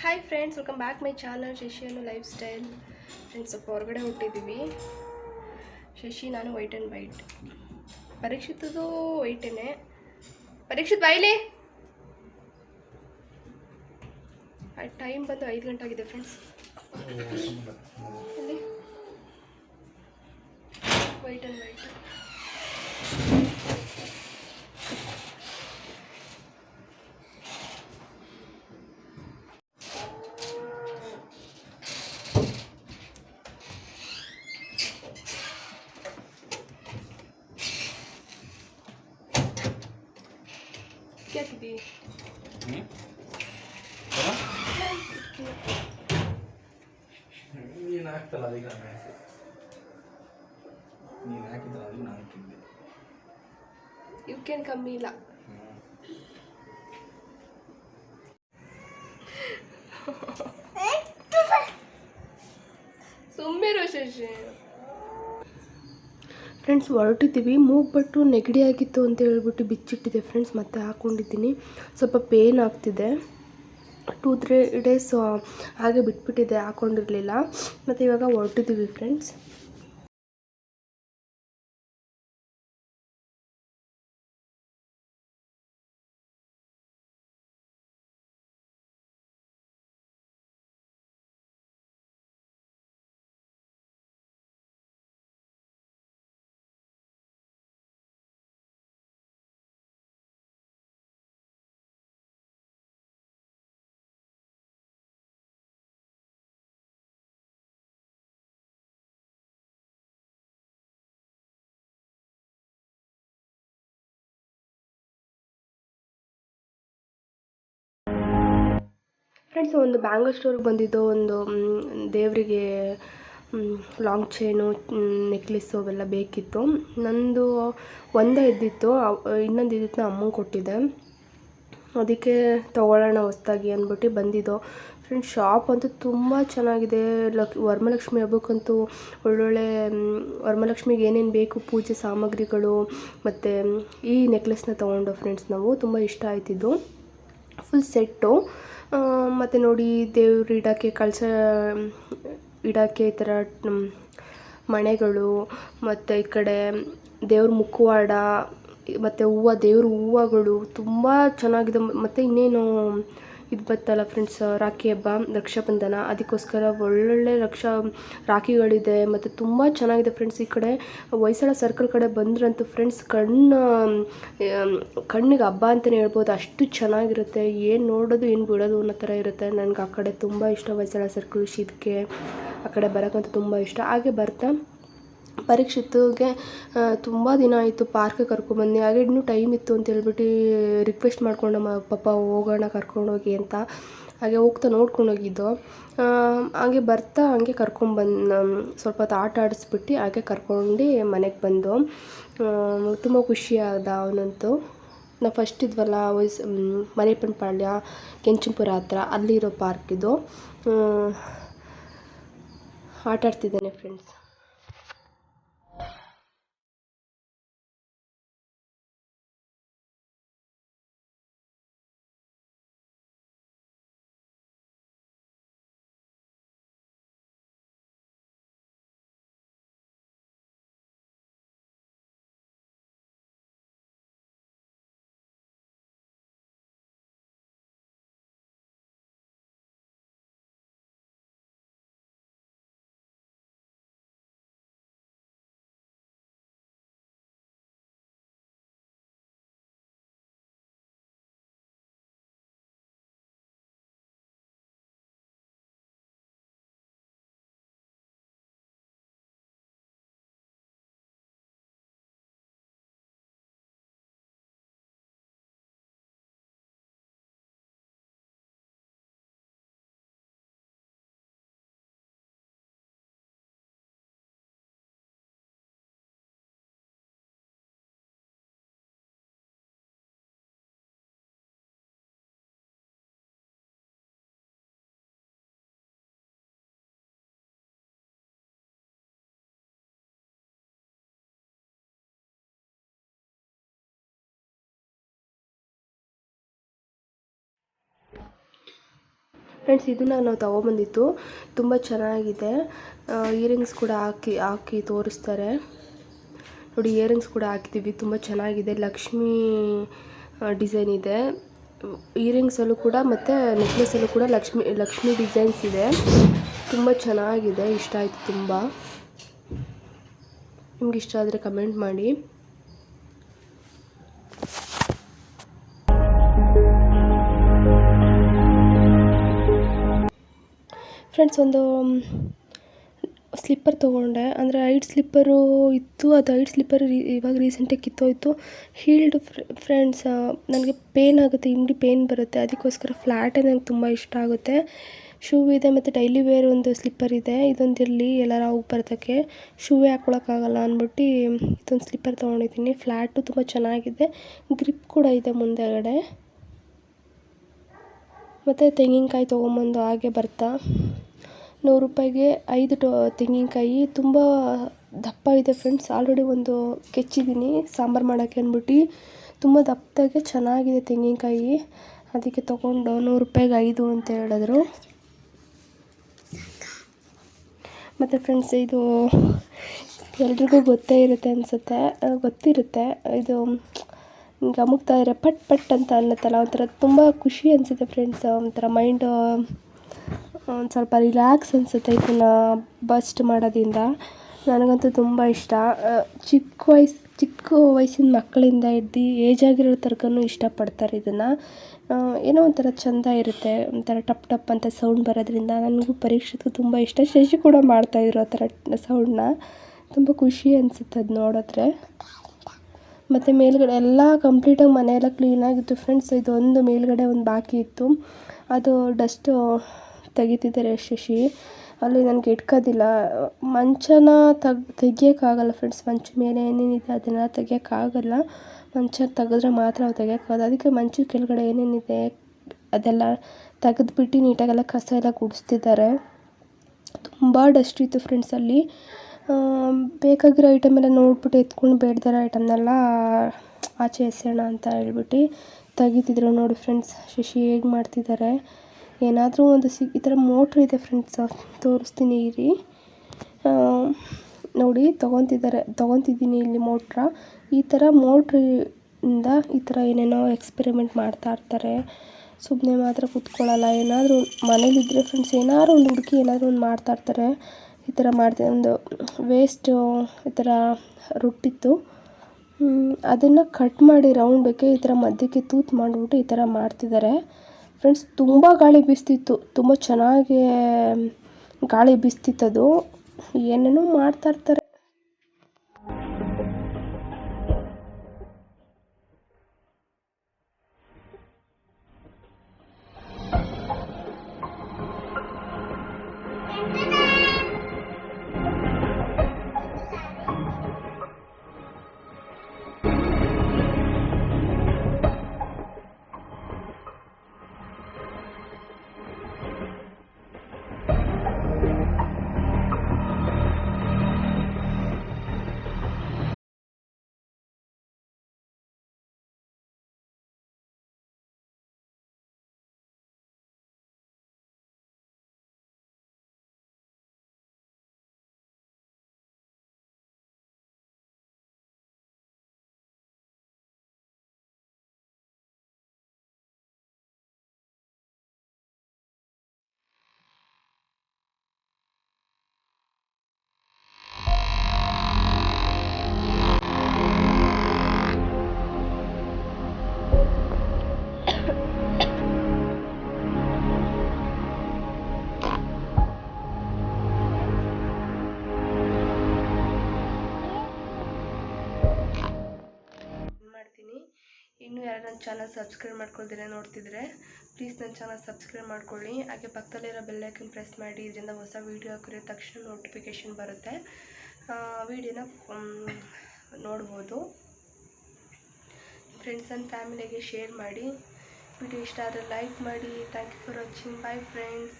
Hi friends welcome back my channel ಶಶಿಯನ್ನು lifestyle friends ಸ್ವಲ್ಪ ಹೊರಗಡೆ ಹುಟ್ಟಿದ್ದೀವಿ ಶಶಿ, ನಾನು ವೈಟ್ ಆ್ಯಂಡ್ ವೈಟ್ ಪರೀಕ್ಷಿತದು ವೈಟೇನೆ ಪರೀಕ್ಷಿತ್ ಬಾಯ್ಲಿ! ಟೈಮ್ ಬಂದು ಐದು ಗಂಟೆ ಆಗಿದೆ ಫ್ರೆಂಡ್ಸ್ ಇಲ್ಲಿ ವೈಟ್ ಆ್ಯಂಡ್ ವೈಟ್ ಕೇಳ್ತಿದ್ದಿ ನೀನು ಹಾಕ್ತಲ್ಲ ಅದಕ್ಕೆ ನಾನು ಹಾಕಿದೆ ನೀನು ಹಾಕಿದ್ದಲ್ಲ ಅದಕ್ಕೆ ನಾನು ಹಾಕಿದ್ದೆ ಇವಕ್ಕೇನು ಕಮ್ಮಿ ಇಲ್ಲ ಸುಮ್ಮಿರು ಶಶಿ ಫ್ರೆಂಡ್ಸ್ ಹೊರಟಿದ್ದೀವಿ. ಮೂಗ್ಬಟ್ಟು ನೆಗಡಿ ಆಗಿತ್ತು ಅಂತ ಹೇಳ್ಬಿಟ್ಟು ಬಿಚ್ಚಿಟ್ಟಿದೆ ಫ್ರೆಂಡ್ಸ್ ಮತ್ತೆ ಹಾಕ್ಕೊಂಡಿದ್ದೀನಿ ಸ್ವಲ್ಪ ಪೇನ್ ಆಗ್ತಿದೆ. ಟೂ ತ್ರೀ ಡೇಸ್ ಹಾಗೆ ಬಿಟ್ಬಿಟ್ಟಿದೆ ಹಾಕ್ಕೊಂಡಿರಲಿಲ್ಲ ಮತ್ತು ಇವಾಗ ಹೊರಟಿದ್ದೀವಿ ಫ್ರೆಂಡ್ಸ್ ಫ್ರೆಂಡ್ಸ್ ಒಂದು ಬ್ಯಾಂಗಲ್ ಸ್ಟೋರಿಗೆ ಬಂದಿದ್ದು, ಒಂದು ದೇವರಿಗೆ ಲಾಂಗ್ ಚೈನು ನೆಕ್ಲೆಸ್ಸು ಅವೆಲ್ಲ ಬೇಕಿತ್ತು. ನಂದು ಒಂದೇ ಇದ್ದಿತ್ತು ಇನ್ನೊಂದು ಇದ್ದಿತ್ತು ಅಮ್ಮಂಗೆ ಕೊಟ್ಟಿದ್ದೆ. ಅದಕ್ಕೆ ತೊಗೊಳ್ಳೋಣ ಹೊಸ್ದಾಗಿ ಅಂದ್ಬಿಟ್ಟು ಬಂದಿದ್ದು. ಫ್ರೆಂಡ್ಸ್ ಶಾಪ್ ಅಂತೂ ತುಂಬ ಚೆನ್ನಾಗಿದೆ. ಲಕ್ ವರಮಲಕ್ಷ್ಮಿ ಹಬ್ಬಕ್ಕಂತೂ ಒಳ್ಳೊಳ್ಳೆ ವರಮಲಕ್ಷ್ಮಿಗೆ ಏನೇನು ಬೇಕು, ಪೂಜೆ ಸಾಮಗ್ರಿಗಳು, ಮತ್ತು, ಈ ನೆಕ್ಲೆಸ್ನ ತೊಗೊಂಡು ಫ್ರೆಂಡ್ಸ್ ನಾವು ತುಂಬ ಇಷ್ಟ ಆಯ್ತಿದ್ದು. ಫುಲ್ ಸೆಟ್ಟು ಮತ್ತು ನೋಡಿ ದೇವ್ರು ಇಡೋಕ್ಕೆ ಕಳಸ ಇಡೋಕ್ಕೆ ಈ ಥರ ಮಣೆಗಳು, ಮತ್ತು ಈ ಕಡೆ ದೇವ್ರ ಮುಖವಾಡ, ಮತ್ತು ಹೂವು, ದೇವ್ರ ಹೂವುಗಳು ತುಂಬ ಚೆನ್ನಾಗಿದೆ. ಮತ್ತು ಇನ್ನೇನು ಇದು ಬತ್ತಲ್ಲ ಫ್ರೆಂಡ್ಸ್ ರಾಖಿ ಹಬ್ಬ, ರಕ್ಷಾಬಂಧನ, ಅದಕ್ಕೋಸ್ಕರ ಒಳ್ಳೊಳ್ಳೆ ರಕ್ಷಾ ರಾಖಿಗಳಿದೆ ಮತ್ತು ತುಂಬ ಚೆನ್ನಾಗಿದೆ ಫ್ರೆಂಡ್ಸ್ ಈ ಕಡೆ ಹೊಯ್ಸಳ ಸರ್ಕಲ್ ಕಡೆ ಬಂದ್ರಂತೂ ಫ್ರೆಂಡ್ಸ್ ಕಣ್ಣು ಕಣ್ಣಿಗೆ ಹಬ್ಬ ಅಂತಲೇ ಹೇಳ್ಬೋದು. ಅಷ್ಟು ಚೆನ್ನಾಗಿರುತ್ತೆ. ಏನು ನೋಡೋದು, ಏನು ಬಿಡೋದು ಅನ್ನೋ ಥರ ಇರುತ್ತೆ. ನನಗೆ ಆ ಕಡೆ ತುಂಬ ಇಷ್ಟ ಹೊಯ್ಸಳ ಸರ್ಕಲ್ ಶಿದ್ಕೆ ಆ ಕಡೆ ಬರೋಕ್ಕಂತೂ ತುಂಬ ಇಷ್ಟ. ಹಾಗೆ ಬರ್ತಾ ಪರೀಕ್ಷಿತ್ಗೆ ತುಂಬ ದಿನ ಆಯಿತು ಪಾರ್ಕ್ಗೆ ಕರ್ಕೊಂಬಂದು ಹಾಗೆ ಇನ್ನೂ ಟೈಮ್ ಇತ್ತು ಅಂತ ಹೇಳ್ಬಿಟ್ಟು ರಿಕ್ವೆಸ್ಟ್ ಮಾಡ್ಕೊಂಡು ಮ ಪಾಪ ಹೋಗೋಣ ಕರ್ಕೊಂಡೋಗಿ ಅಂತ. ಹಾಗೆ ಹೋಗ್ತಾ ನೋಡ್ಕೊಂಡು ಹೋಗಿದ್ದು. ಆ, ಹಾಗೆ ಬರ್ತಾ ಹಾಗೆ ಕರ್ಕೊಂಬಂದು ಸ್ವಲ್ಪ ಹೊತ್ತು ಆಟ ಆಡಿಸ್ಬಿಟ್ಟು ಹಾಗೆ ಕರ್ಕೊಂಡು ಮನೆಗೆ ಬಂದು. ತುಂಬ ಖುಷಿ ಆದ ಅವನಂತೂ. ನಾವು ಫಸ್ಟ್ ಇದ್ವಲ್ಲ ವಯಸ್ ಮರೇಪನಪಾಳ್ಯ ಕೆಂಚಂಪುರ ಹತ್ರ ಅಲ್ಲಿರೋ ಪಾರ್ಕ್ ಇದು. ಆಟ ಫ್ರೆಂಡ್ಸ್ ಫ್ರೆಂಡ್ಸ್ ಇದನ್ನ ನಾವು ತೊಗೊಬಂದಿತ್ತು ತುಂಬ ಚೆನ್ನಾಗಿದೆ. ಇಯರಿಂಗ್ಸ್ ಕೂಡ ಹಾಕಿ ಹಾಕಿ ತೋರಿಸ್ತಾರೆ. ನೋಡಿ ಇಯರಿಂಗ್ಸ್ ಕೂಡ ಹಾಕಿದ್ದೀವಿ ತುಂಬ ಚೆನ್ನಾಗಿದೆ. ಲಕ್ಷ್ಮೀ ಡಿಸೈನ್ ಇದೆ. ಇಯರಿಂಗ್ಸಲ್ಲೂ ಕೂಡ ಮತ್ತು ನೆಕ್ಲೆಸಲ್ಲೂ ಕೂಡ ಲಕ್ಷ್ಮಿ ಲಕ್ಷ್ಮಿ ಡಿಸೈನ್ಸ್ ಇದೆ. ತುಂಬ ಚೆನ್ನಾಗಿದೆ. ಇಷ್ಟ ಆಯಿತು ತುಂಬ. ನಿಮ್ಗೆ ಇಷ್ಟ ಆದರೆ ಕಮೆಂಟ್ ಮಾಡಿ. ಫ್ರೆಂಡ್ಸ್, ಒಂದು ಸ್ಲಿಪ್ಪರ್ ತೊಗೊಂಡೆ. ಅಂದರೆ ಐಟ್ ಸ್ಲಿಪ್ಪರು ಇತ್ತು. ಅದು ಐಟ್ ಸ್ಲಿಪ್ಪರ್ ಇವಾಗ ರೀಸೆಂಟಾಗಿ ಕಿತ್ತೋಯ್ತು. ಹೀಲ್ಡ್ ಫ್ರೆಂಡ್ಸ್ ನನಗೆ ಪೇನ್ ಆಗುತ್ತೆ ಇಂಡಿ ಪೇನ್ ಬರುತ್ತೆ. ಅದಕ್ಕೋಸ್ಕರ ಫ್ಲ್ಯಾಟೇ ನನಗೆ ತುಂಬ ಇಷ್ಟ ಆಗುತ್ತೆ. ಶೂ ಇದೆ ಮತ್ತು ಡೈಲಿ ವೇರ್ ಒಂದು ಸ್ಲಿಪ್ಪರ್ ಇದೆ. ಇದೊಂದು ಇರಲಿ, ಎಲ್ಲಾರ ಹೋಗಿ ಬರೋದಕ್ಕೆ ಶೂವೇ ಹಾಕ್ಕೊಳಕ್ಕಾಗಲ್ಲ ಅಂದ್ಬಿಟ್ಟು, ಇದೊಂದು ಸ್ಲಿಪ್ಪರ್ ತೊಗೊಂಡಿದ್ದೀನಿ. ಫ್ಲ್ಯಾಟು ತುಂಬ ಚೆನ್ನಾಗಿದೆ. ಗ್ರಿಪ್ ಕೂಡ ಇದೆ ಮುಂದೆಗಡೆ. ಮತ್ತು ತೆಂಗಿನಕಾಯಿ ತೊಗೊಂಬಂದು ಹಾಗೆ ಬರ್ತಾ. ನೂರು ರೂಪಾಯಿಗೆ ಐದು ಟೊ, ತೆಂಗಿನಕಾಯಿ. ತುಂಬ ದಪ್ಪ ಇದೆ ಫ್ರೆಂಡ್ಸ್ ಆಲ್ರೆಡಿ ಒಂದು ಕೆಚ್ಚಿದ್ದೀನಿ ಸಾಂಬಾರು ಮಾಡೋಕ್ಕೆ ಅಂದ್ಬಿಟ್ಟು. ತುಂಬ ದಪ್ಪದಾಗೆ ಚೆನ್ನಾಗಿದೆ ತೆಂಗಿನಕಾಯಿ. ಅದಕ್ಕೆ ತೊಗೊಂಡು ನೂರು ರೂಪಾಯಿಗೆ ಐದು ಅಂತ ಹೇಳಿದ್ರು. ಮತ್ತು ಫ್ರೆಂಡ್ಸ್ ಇದು ಎಲ್ರಿಗೂ ಗೊತ್ತೇ ಇರುತ್ತೆ ಅನಿಸುತ್ತೆ. ಗೊತ್ತಿರುತ್ತೆ. ಇದು ಹಿಂಗೆ ಅಮುಕ್ತಾ ಪಟ್ ಪಟ್ ಅಂತ ಅನ್ನತ್ತಲ್ಲ, ಒಂಥರ ತುಂಬ ಖುಷಿ ಅನಿಸುತ್ತೆ ಫ್ರೆಂಡ್ಸ್ ಒಂಥರ ಮೈಂಡ್ ಒಂದು ಸ್ವಲ್ಪ ರಿಲ್ಯಾಕ್ಸ್ ಅನಿಸುತ್ತೆ ಇದನ್ನು ಬಸ್ಟ್ ಮಾಡೋದ್ರಿಂದ. ನನಗಂತೂ ತುಂಬ ಇಷ್ಟ. ಚಿಕ್ಕ ವಯಸ್ಸು ಚಿಕ್ಕ ವಯಸ್ಸಿನ ಮಕ್ಕಳಿಂದ ಹಿಡ್ದು ಏಜ್ ಆಗಿರೋ ತನಕನೂ ಇಷ್ಟಪಡ್ತಾರೆ ಇದನ್ನು. ಏನೋ ಒಂಥರ ಚೆಂದ ಇರುತ್ತೆ, ಒಂಥರ ಟಪ್ ಟಪ್ ಅಂತ ಸೌಂಡ್ ಬರೋದ್ರಿಂದ. ನನಗೂ ಪರೀಕ್ಷೆಗೂ ತುಂಬ ಇಷ್ಟ. ಶಶಿ ಕೂಡ ಮಾಡ್ತಾಯಿದ್ರು ಆ ಥರ ಸೌಂಡನ್ನ ತುಂಬ ಖುಷಿ ಅನಿಸುತ್ತೆ ಅದು ನೋಡಿದ್ರೆ. ಮತ್ತು ಮೇಲ್ಗಡೆ ಎಲ್ಲ ಕಂಪ್ಲೀಟಾಗಿ ಮನೆಯೆಲ್ಲ ಕ್ಲೀನಾಗಿತ್ತು ಫ್ರೆಂಡ್ಸ್ ಇದೊಂದು ಮೇಲ್ಗಡೆ ಒಂದು ಬಾಕಿ ಇತ್ತು. ಅದು ಡಸ್ಟು ತೆಗಿತಿದ್ದಾರೆ ಶಶಿ. ಅಲ್ಲಿ ನನಗೆ ಇಟ್ಕೋದಿಲ್ಲ. ಮಂಚನ ತೆಗ್, ತೆಗಿಯೋಕ್ಕಾಗಲ್ಲ ಫ್ರೆಂಡ್ಸ್ ಮಂಚದ ಮೇಲೆ ಏನೇನಿದೆ ಅದನ್ನೆಲ್ಲ ತೆಗಿಯೋಕ್ಕಾಗಲ್ಲ. ಮಂಚ ತೆಗೆದ್ರೆ ಮಾತ್ರ ನಾವು ತೆಗಿಯೋಕ್ಕಾಗಲ್ಲ. ಅದಕ್ಕೆ ಮಂಚದ ಕೆಳಗಡೆ ಏನೇನಿದೆ ಅದೆಲ್ಲ ತೆಗೆದ್ಬಿಟ್ಟು ನೀಟಾಗೆಲ್ಲ ಕಸ ಎಲ್ಲ ಗುಡಿಸ್ತಿದ್ದಾರೆ. ತುಂಬ ಡಸ್ಟ್ ಇತ್ತು ಫ್ರೆಂಡ್ಸ್ ಅಲ್ಲಿ. ಬೇಕಾಗಿರೋ ಐಟಮ್ ಎಲ್ಲ ನೋಡ್ಬಿಟ್ಟು ಎತ್ಕೊಂಡು ಬೇಡ್ದಿರೋ ಐಟಮ್ನೆಲ್ಲ ಆಚೆ ಎಸೆಯೋಣ ಅಂತ ಹೇಳ್ಬಿಟ್ಟು ತೆಗಿತಿದ್ರು ನೋಡಿ ಫ್ರೆಂಡ್ಸ್ ಶಶಿ ಹೇಗೆ ಮಾಡ್ತಿದ್ದಾರೆ. ಏನಾದರೂ ಒಂದು ಸಿ, ಈ ಥರ ಮೋಟ್ರ್ ಇದೆ ಫ್ರೆಂಡ್ಸ್ ತೋರಿಸ್ತೀನಿ, ಇರಿ. ನೋಡಿ, ತೊಗೊತಿದ್ದಾರೆ, ತೊಗೊತಿದ್ದೀನಿ ಇಲ್ಲಿ ಮೋಟ್ರ. ಈ ಥರ ಮೋಟ್ರಿಂದ ಈ ಥರ ಏನೇನೋ ಎಕ್ಸ್ಪೆರಿಮೆಂಟ್ ಮಾಡ್ತಾ ಇರ್ತಾರೆ. ಸುಮ್ಮನೆ ಮಾತ್ರ ಕೂತ್ಕೊಳ್ಳಲ್ಲ, ಏನಾದರೂ ಮನೇಲಿದ್ದರೆ ಫ್ರೆಂಡ್ಸ್ ಏನಾದ್ರು ಒಂದು ಹುಡುಕಿ, ಏನಾದರೂ ಒಂದು ಮಾಡ್ತಾ ಇರ್ತಾರೆ. ಈ ಥರ ಮಾಡ್ತಾರೆ ಒಂದು ವೇಸ್ಟು ಈ ಥರ ರೊಟ್ಟಿತ್ತು. ಅದನ್ನು ಕಟ್ ಮಾಡಿ ರೌಂಡಕ್ಕೆ ಈ ಥರ ಮಧ್ಯಕ್ಕೆ ತೂತು ಮಾಡಿಬಿಟ್ಟು ಈ ಥರ ಮಾಡ್ತಿದ್ದಾರೆ. ಫ್ರೆಂಡ್ಸ್ ತುಂಬ ಗಾಳಿ ಬೀಸ್ತಿತ್ತು. ತುಂಬ ಚೆನ್ನಾಗಿ ಗಾಳಿ ಬೀಸ್ತಿತ್ತದು. ಏನೇನೋ ಮಾಡ್ತಾ ಮಾಡ್ತೀನಿ. ಇನ್ನೂ ಯಾರು ನನ್ನ ಚಾನಲ್ ಸಬ್ಸ್ಕ್ರೈಬ್ ಮಾಡ್ಕೊಳ್ದಿರ ನೋಡ್ತಿದ್ರೆ ಪ್ಲೀಸ್ ನನ್ನ ಚಾನಲ್ ಸಬ್ಸ್ಕ್ರೈಬ್ ಮಾಡ್ಕೊಳ್ಳಿ. ಹಾಗೆ ಪಕ್ಕದಲ್ಲಿರೋ ಬೆಲ್ಲೈಕನ್ ಪ್ರೆಸ್ ಮಾಡಿ, ಇದರಿಂದ ಹೊಸ ವೀಡಿಯೋ ಹಾಕಿರೋ ತಕ್ಷಣ ನೋಟಿಫಿಕೇಷನ್ ಬರುತ್ತೆ. ವೀಡಿಯೋನ ನೋಡ್ಬೋದು. ಫ್ರೆಂಡ್ಸ್ ಆ್ಯಂಡ್ ಫ್ಯಾಮಿಲಿಗೆ ಶೇರ್ ಮಾಡಿ. ವಿಡಿಯೋ ಇಷ್ಟ ಆದರೆ ಲೈಕ್ ಮಾಡಿ. Thank you for watching bye friends